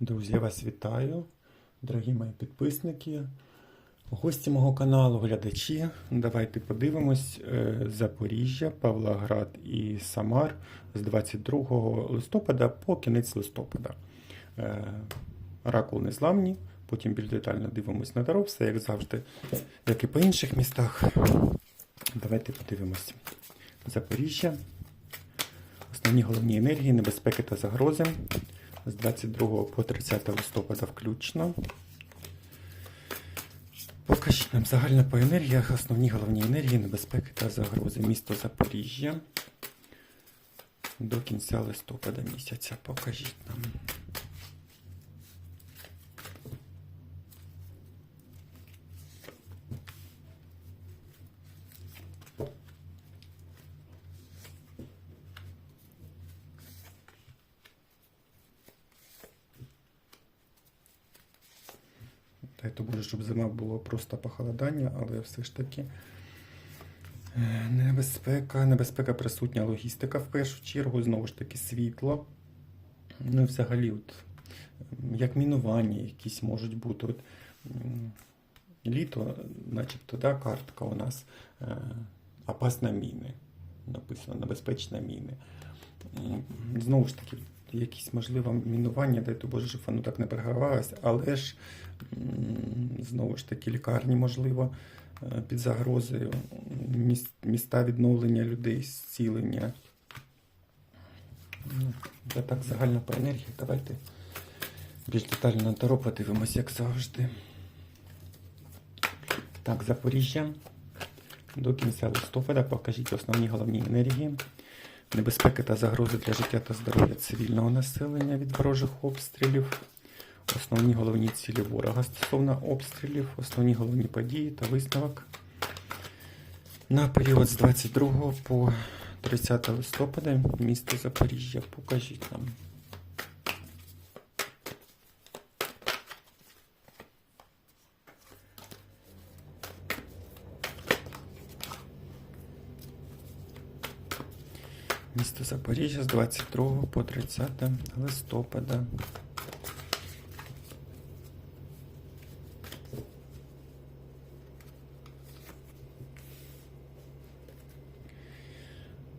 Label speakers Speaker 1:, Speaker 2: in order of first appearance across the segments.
Speaker 1: Друзі, я вас вітаю, дорогі мої підписники, гості мого каналу, глядачі. Давайте подивимось е, Запоріжжя, Павлоград і Самар з 22 листопада по кінець листопада. Е, Ракул незламні, потім більш детально дивимось на дорогу, все як завжди, як і по інших містах. Давайте подивимось. Запоріжжя. Основні головні енергії, небезпеки та загрози з 22 по 30 листопада включно. Покажіть нам загально по енергіях, основні головні енергії, небезпеки та загрози. Місто Запоріжжя до кінця листопада місяця. Покажіть нам. То Боже, щоб зима було просто похолодання, але все ж таки е, небезпека, небезпека присутня логістика в першу чергу, знову ж таки, світло. Ну взагалі, от, як мінування якісь можуть бути. От, літо, начебто, да, картка у нас е, опасна міни. Написано небезпечна міни. Знову ж таки, якісь можливо мінування, дай то Боже, щоб воно так не перегравалося, але ж знову ж таки лікарні, можливо, е, під загрозою, міста відновлення людей, зцілення. Ну, Це так загально по енергії. Давайте більш детально на Таро подивимось, як завжди. Так, Запоріжжя. До кінця листопада покажіть основні головні енергії. Небезпеки та загрози для життя та здоров'я цивільного населення від ворожих обстрілів. Основні головні цілі ворога стосовно обстрілів, основні головні події та висновок. На період з 22 по 30 листопада місто Запоріжжя. Покажіть нам. Місто Запоріжжя з 22 по 30 листопада.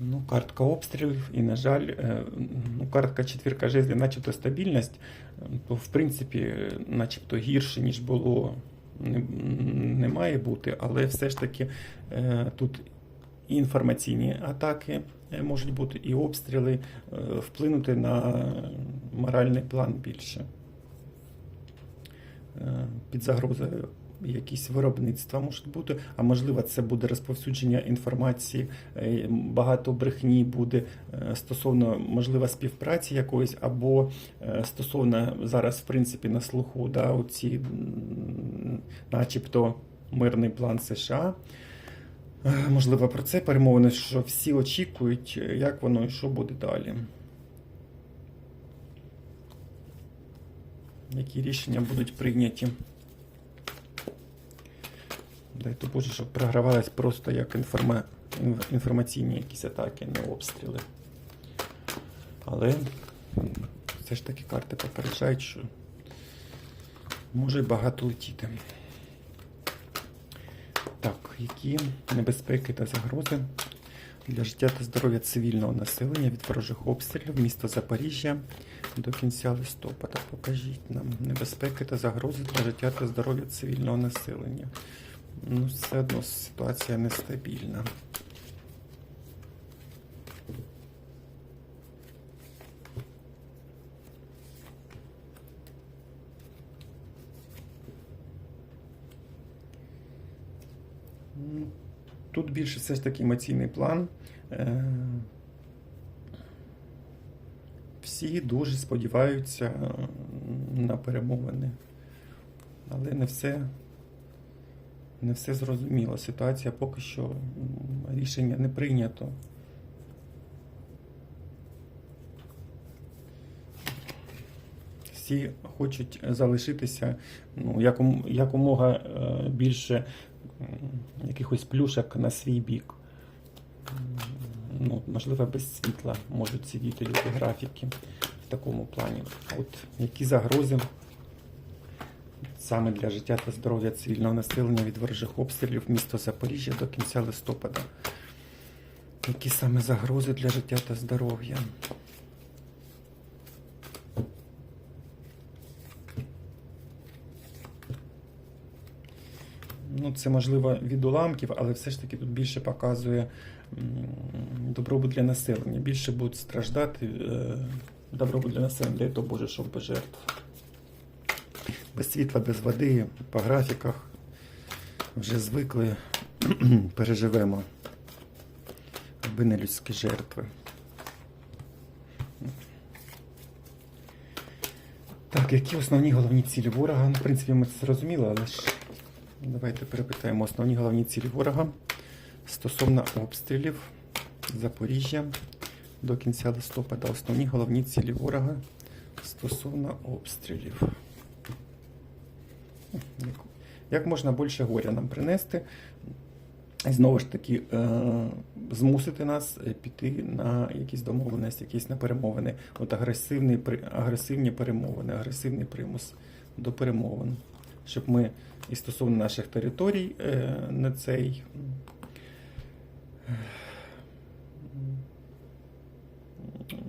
Speaker 1: Ну, картка обстрілів, і, на жаль, е, ну, картка четвірка жезлів, начебто стабільність, то в принципі, начебто гірше, ніж було, не, не має бути, але все ж таки е, тут і інформаційні атаки можуть бути, і обстріли е, вплинути на моральний план більше. Е, Під загрозою якісь виробництва можуть бути, а можливо, це буде розповсюдження інформації, е, багато брехні буде е, стосовно можливо співпраці якоїсь, або е, стосовно зараз, в принципі, на слуху, да, оці, начебто, мирний план США. Е, Можливо, про це перемовини, що всі очікують, е, як воно і що буде далі. Які рішення будуть прийняті? Дай то Боже, щоб програвались просто як інформа... інформаційні якісь атаки, не обстріли. Але все ж таки карти попереджають, що може багато летіти. Так, які небезпеки та загрози для життя та здоров'я цивільного населення від ворожих обстрілів міста Запоріжжя до кінця листопада. Покажіть нам небезпеки та загрози для життя та здоров'я цивільного населення. Ну, все одно ситуація нестабільна. Ну, Тут більше все ж таки емоційний план. Е, Всі дуже сподіваються е, на перемовини. Але не все, не все зрозуміло. Ситуація поки що рішення не прийнято. Всі хочуть залишитися ну, якомога е, більше якихось плюшок на свій бік. Ну, можливо, без світла можуть сидіти люди графіки. в такому плані. От які загрози саме для життя та здоров'я цивільного населення від ворожих обстрілів міста Запоріжжя до кінця листопада. Які саме загрози для життя та здоров'я? Ну, це можливо від уламків, але все ж таки тут більше показує добробут для населення. Більше будуть страждати е, добробут для населення, дай то Боже, щоб без жертв. Без світла, без води, по графіках вже звикли, переживемо, аби не людські жертви. Так, які основні головні цілі ворога? Ну, в принципі, ми це зрозуміли, але ж давайте перепитаємо основні головні цілі ворога стосовно обстрілів Запоріжжя до кінця листопада. Основні головні цілі ворога стосовно обстрілів. Як, можна більше горя нам принести? І знову ж таки, е, змусити нас е, піти на якісь домовленості, якісь на перемовини. От агресивний, агресивні перемовини, агресивний примус до перемовин. Щоб ми і стосовно наших територій е, на цей.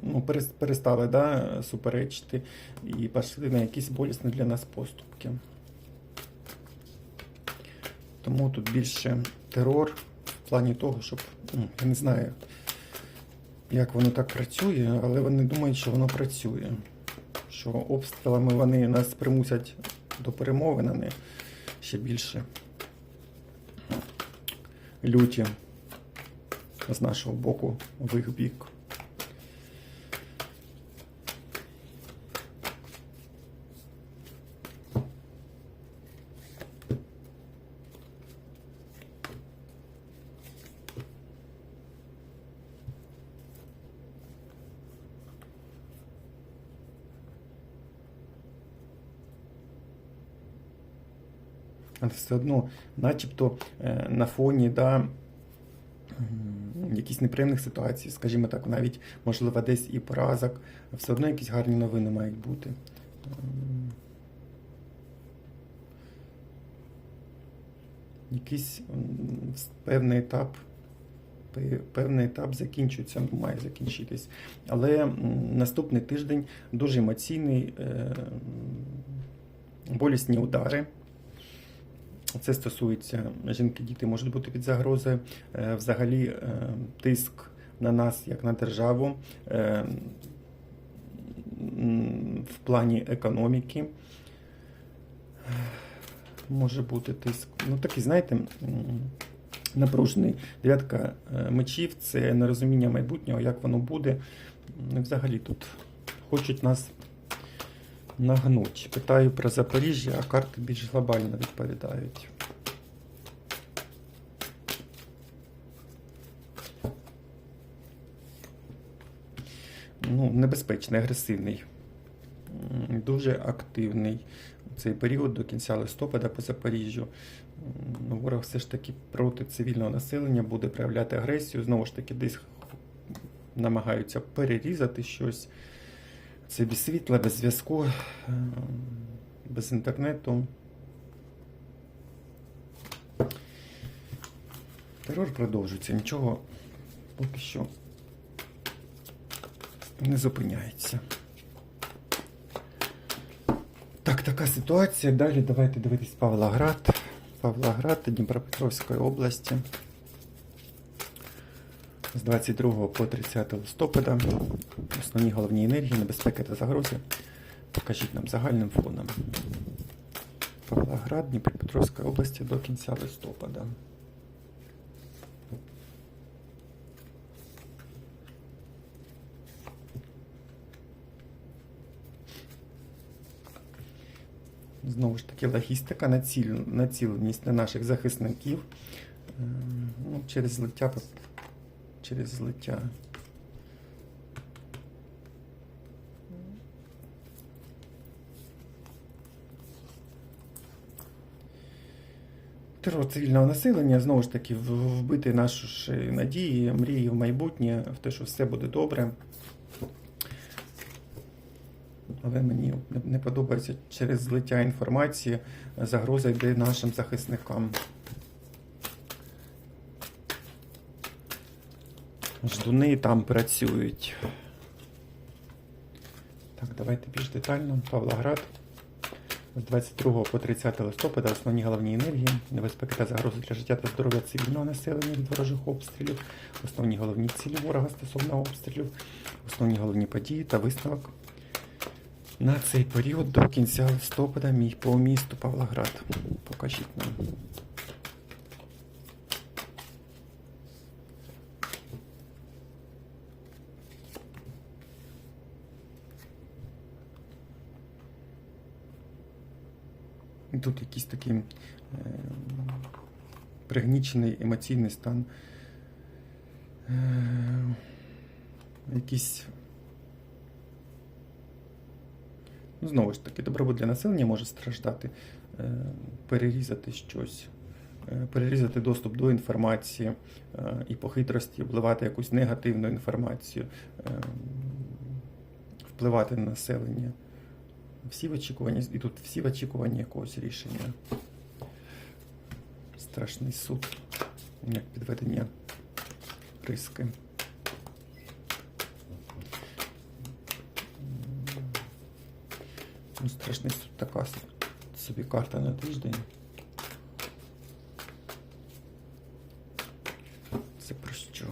Speaker 1: Ну, перес- перестали да, суперечити і пішли на якісь болісні для нас поступки. Тому тут більше терор в плані того, щоб ну, я не знаю, як воно так працює, але вони думають, що воно працює. Що обстрілами вони нас примусять до перемовин, на не ще більше люті з нашого боку в їх бік. Але все одно, начебто, е, на фоні да, якісь неприємних ситуацій, скажімо так, навіть, можливо, десь і поразок, все одно якісь гарні новини мають бути. Ем, Якийсь певний етап. пе- Певний етап закінчується, має закінчитись. Але наступний тиждень дуже емоційний, е, болісні удари. Це стосується жінки, діти можуть бути під загрозою. Е, Взагалі, е, тиск на нас як на державу е, в плані економіки. Може бути тиск. Ну, такий, знаєте, напружений. Дев'ятка мечів це нерозуміння майбутнього, як воно буде. Ну, Взагалі тут хочуть нас нагнуть. Питаю про Запоріжжя, а карти більш глобально відповідають. Ну, небезпечний, агресивний, дуже активний цей період до кінця листопада по Запоріжжю. Ворог все ж таки проти цивільного населення буде проявляти агресію. Знову ж таки, десь намагаються перерізати щось. Це без світла, без зв'язку, ем, без інтернету. Терор продовжується, нічого поки що не зупиняється. Так, така ситуація. Далі давайте дивитись Павлоград. Павлоград Дніпропетровської області. З 22 по 30 листопада. Основні головні енергії, небезпеки та загрози. Покажіть нам загальним фоном. Павлоград Дніпропетровської області до кінця листопада. Знову ж таки, логістика, націленість на наших захисників Ем, ну, через злиття, через злиття. Терор цивільного населення, знову ж таки, вбити наші надії, мрії в майбутнє, в те, що все буде добре. але мені не подобається через злиття інформації загроза йде нашим захисникам. Ждуни там працюють. Так, давайте більш детально. Павлоград. З 22 по 30 листопада основні головні енергії, небезпеки та загрози для життя та здоров'я цивільного населення від ворожих обстрілів, основні головні цілі ворога стосовно обстрілів, основні головні події та висновок на цей період до кінця листопада мій по місту Павлоград. Покажіть нам. І Тут якийсь такий е, пригнічений емоційний стан. Е, якийсь. Ну, знову ж таки, добробут для населення може страждати, е, перерізати щось, е, перерізати доступ до інформації е, і по хитрості впливати якусь негативну інформацію, е, впливати на населення. Всі в очікуванні, і тут всі в очікуванні якогось рішення. Страшний суд, як підведення риски. Ну, страшний суд така собі карта на тиждень. Це про що?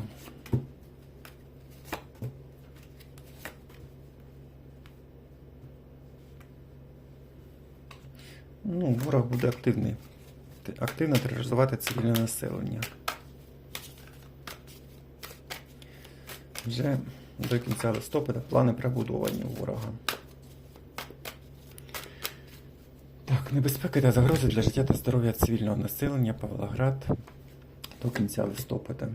Speaker 1: Ну, ворог буде активний. Активно тероризувати цивільне населення. Вже до кінця листопада плани прибудовані у ворога. Так, небезпеки та загрози для життя та здоров'я цивільного населення Павлоград до кінця листопада.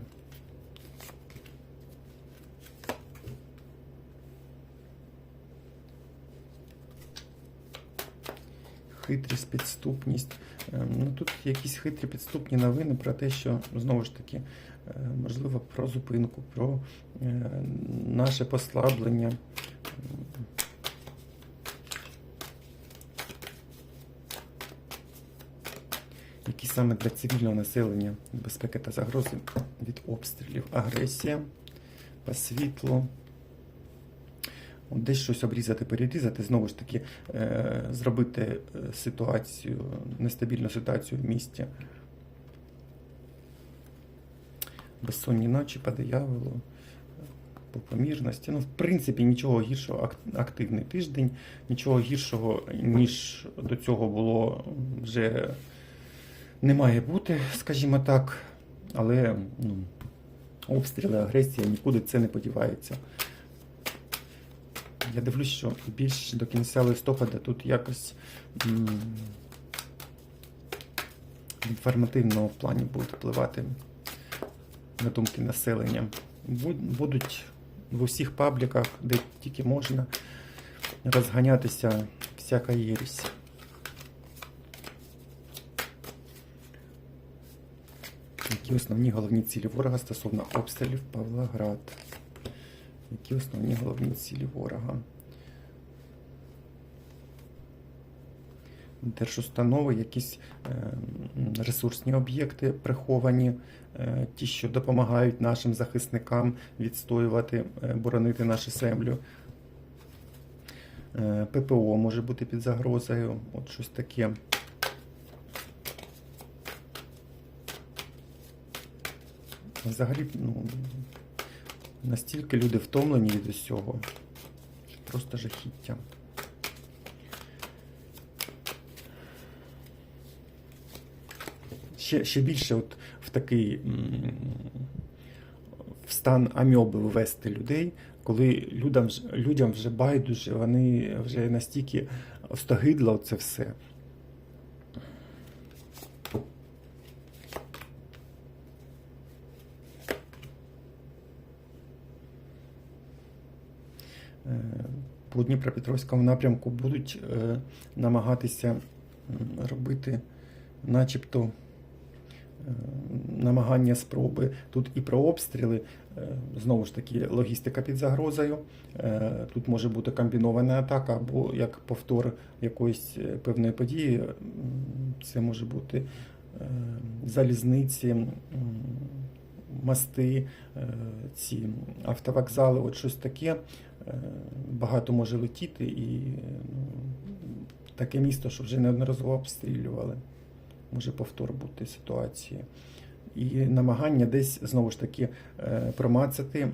Speaker 1: Хитрість, підступність. Ем, Ну, тут якісь хитрі підступні новини про те, що знову ж таки, е, можливо, про зупинку, про е, наше послаблення. які саме для цивільного населення безпеки та загрози від обстрілів, агресія, по світлу. Десь щось обрізати, перерізати, знову ж таки, е, зробити е, ситуацію, нестабільну ситуацію в місті. Безсонні ночі по дияволу, по помірності. Ну, в принципі, нічого гіршого, активний тиждень, нічого гіршого, ніж до цього було вже не має бути, скажімо так, але ну, обстріли, агресія нікуди це не подівається. Я дивлюсь, що більш до кінця листопада тут якось м, в плані будуть впливати на думки населення. Будуть в усіх пабліках, де тільки можна, розганятися всяка єресь. Які основні головні цілі ворога стосовно обстрілів Павлоград? Які основні головні цілі ворога? Держустанови, якісь е, ресурсні об'єкти приховані, е, ті, що допомагають нашим захисникам відстоювати, е, боронити нашу землю. ППО може бути під загрозою, от щось таке. Взагалі, ну, настільки люди втомлені від усього, просто жахіття. Ще, ще більше от в такий в стан амьоби ввести людей, коли людям, людям вже байдуже, вони вже настільки остогидло це все. По Дніпропетровському напрямку будуть е, намагатися робити начебто е, намагання спроби тут і про обстріли, Е, Знову ж таки, логістика під загрозою. Е, Тут може бути комбінована атака або як повтор якоїсь е, певної події. Це може бути е, залізниці, мости, е, ці автовокзали, от щось таке. Багато може летіти і ну, таке місто, що вже неодноразово обстрілювали. Може повтор бути ситуації. І намагання десь знову ж таки е, промацати,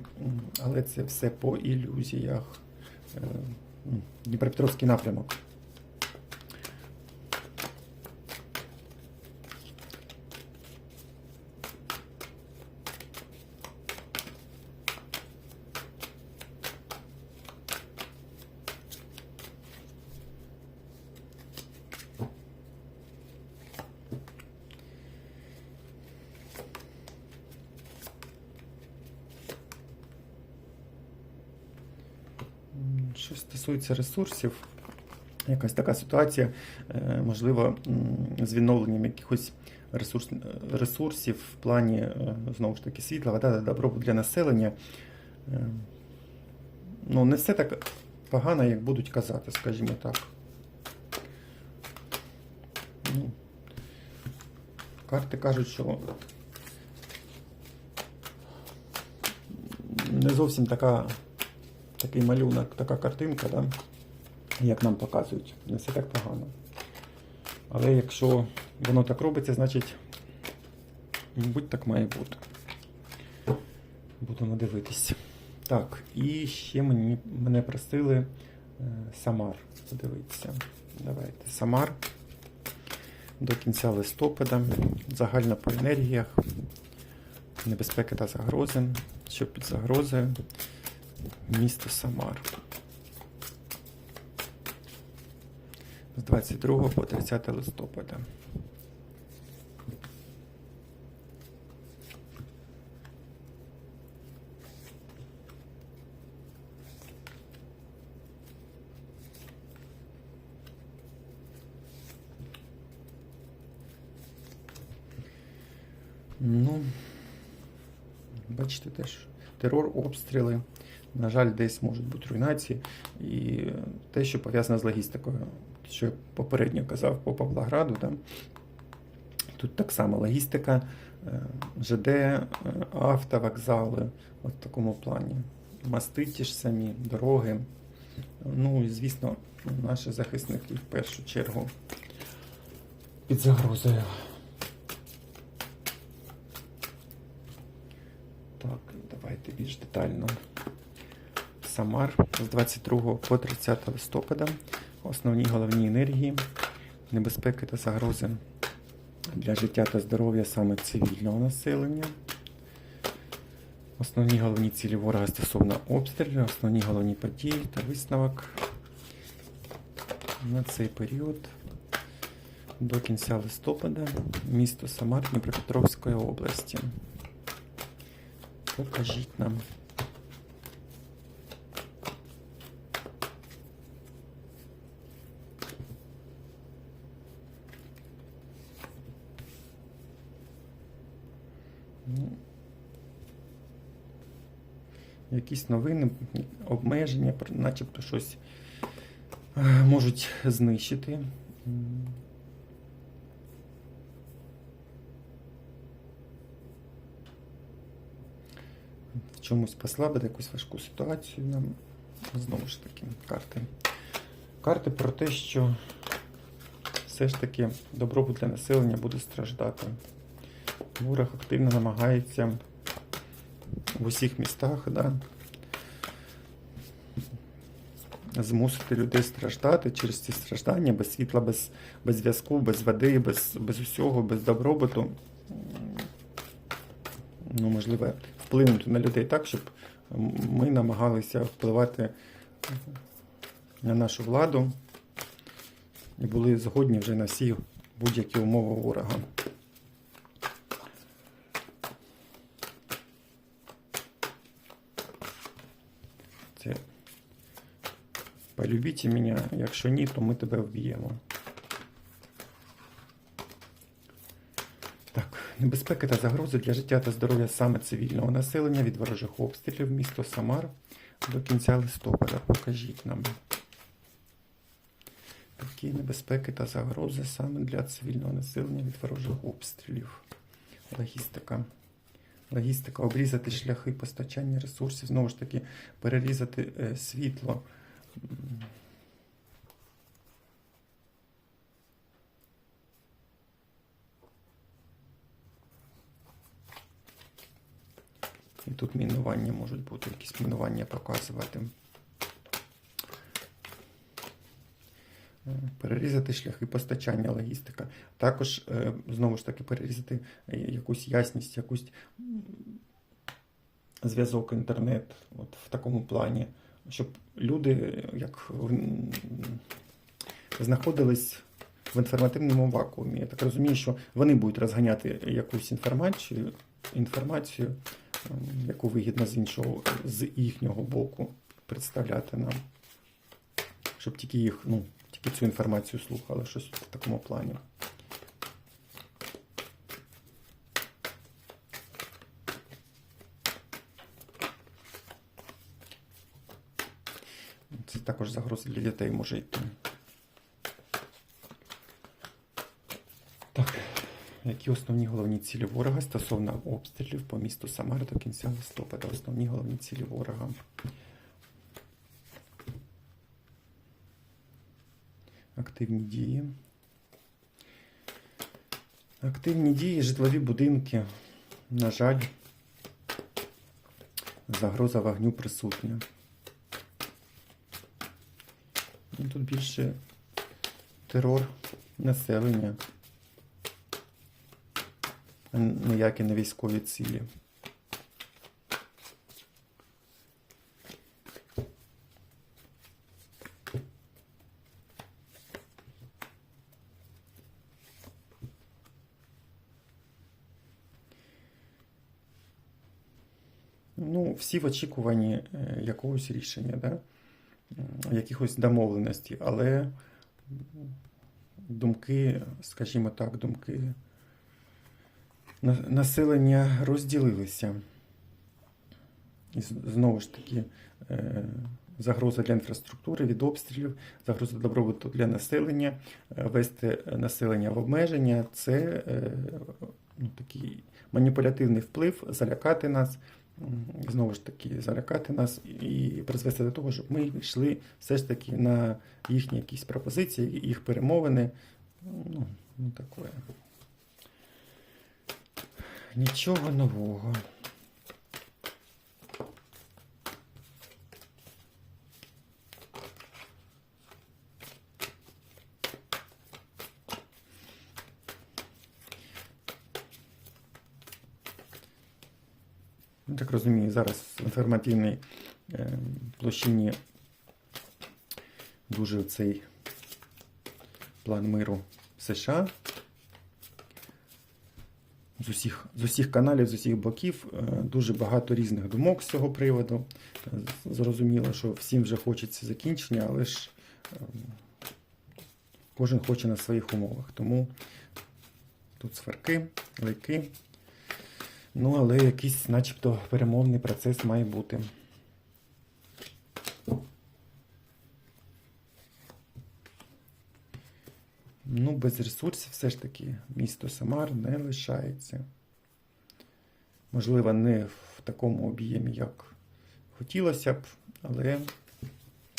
Speaker 1: але це все по ілюзіях. Е, Дніпропетровський напрямок. М, Що стосується ресурсів, якась така ситуація, е, можливо, з відновленням якихось ресурс, ресурсів в плані е, знову ж таки світла, вода добробут для населення. Е, Ну, не все так погано, як будуть казати, скажімо так. Ну, карти кажуть, що не зовсім така такий малюнок, така картинка, да? як нам показують. Не все так погано. Але якщо воно так робиться, значить, мабуть, так має бути. Будемо дивитися. Так, і ще мені, мене просили е, Самар подивитися. Давайте. Самар до кінця листопада. Загально по енергіях, небезпеки та загрози. Що під загрозою? Місто Самар. З 22 по 30 листопада. Ну, бачите теж терор, обстріли. На жаль, десь можуть бути руйнації. І те, що пов'язане з логістикою, що я попередньо казав по Павлограду, да? тут так само логістика, е, ЖД, е, автовокзали, от в такому плані. Мости ті ж самі, дороги. Ну і звісно, наші захисники в першу чергу під загрозою. Так, давайте більш детально. Самар з 22 по 30 листопада. Основні головні енергії, небезпеки та загрози для життя та здоров'я саме цивільного населення. Основні головні цілі ворога стосовно обстрілів, основні головні події та висновок на цей період до кінця листопада місто Самар Дніпропетровської області. Покажіть нам. Ну, Якісь новини, обмеження, начебто щось е, можуть знищити. В чомусь послабити якусь важку ситуацію нам. Знову ж таки, карти. Карти про те, що все ж таки добробут для населення буде страждати. Ворог активно намагається в усіх містах да, змусити людей страждати через ці страждання без світла, без, без зв'язку, без води, без, без усього, без добробуту. Ну, можливо, вплинути на людей так, щоб ми намагалися впливати на нашу владу і були згодні вже на всі будь-які умови ворога. Це полюбіть мене, якщо ні, то ми тебе вб'ємо. Так, Небезпеки та загрози для життя та здоров'я саме цивільного населення від ворожих обстрілів місто Самар до кінця листопада. Покажіть нам. Такі небезпеки та загрози саме для цивільного населення від ворожих обстрілів. Логістика. Логістика, обрізати шляхи постачання ресурсів, знову ж таки, перерізати е, світло. І тут мінування можуть бути, якісь мінування показувати. Е, Перерізати шляхи постачання логістика. Також, е, знову ж таки, перерізати е, якусь ясність, якусь зв'язок інтернет от в такому плані, щоб люди як знаходились в інформативному вакуумі. Я так розумію, що вони будуть розганяти якусь інформацію, інформацію, ем, яку вигідно з іншого, з їхнього боку представляти нам. Щоб тільки їх, ну, тільки цю інформацію слухали, щось в такому плані. Це також загроза для дітей може йти. Так, які основні головні цілі ворога стосовно обстрілів по місту Самар до кінця листопада? Основні головні цілі ворога. Активні дії. Активні дії, житлові будинки. На жаль, загроза вогню присутня. Ну, Тут більше терор населення, а ніякі не військові цілі. Ну, всі в очікуванні е, якогось рішення, да? Якихось домовленостей, але думки, скажімо так, думки населення розділилися. І знову ж таки, е, загроза для інфраструктури від обстрілів, загроза добробуту для населення, е, вести населення в обмеження це е, ну, такий маніпулятивний вплив, залякати нас. Знову ж таки, залякати нас і призвести до того, щоб ми йшли все ж таки на їхні якісь пропозиції, їх перемовини. Ну, ну таке. Нічого нового. Розумію, зараз в інформативній е, площині дуже цей план миру США. З усіх, з усіх каналів, з усіх боків е, дуже багато різних думок з цього приводу. Зрозуміло, що всім вже хочеться закінчення, але ж е, кожен хоче на своїх умовах. Тому тут сварки, лайки. Ну, але якийсь, начебто, перемовний процес має бути. Ну, без ресурсів все ж таки місто Самар не лишається. Можливо, не в такому об'ємі, як хотілося б, але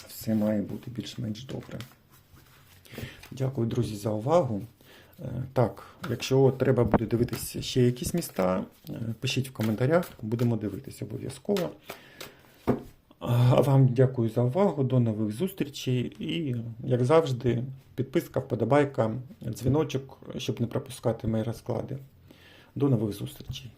Speaker 1: все має бути більш-менш добре. Дякую, друзі, за увагу. Е, Так, якщо треба буде дивитися ще якісь міста, е, пишіть в коментарях, будемо дивитися обов'язково. А вам дякую за увагу, до нових зустрічей і, як завжди, підписка, вподобайка, дзвіночок, щоб не пропускати мої розклади. До нових зустрічей.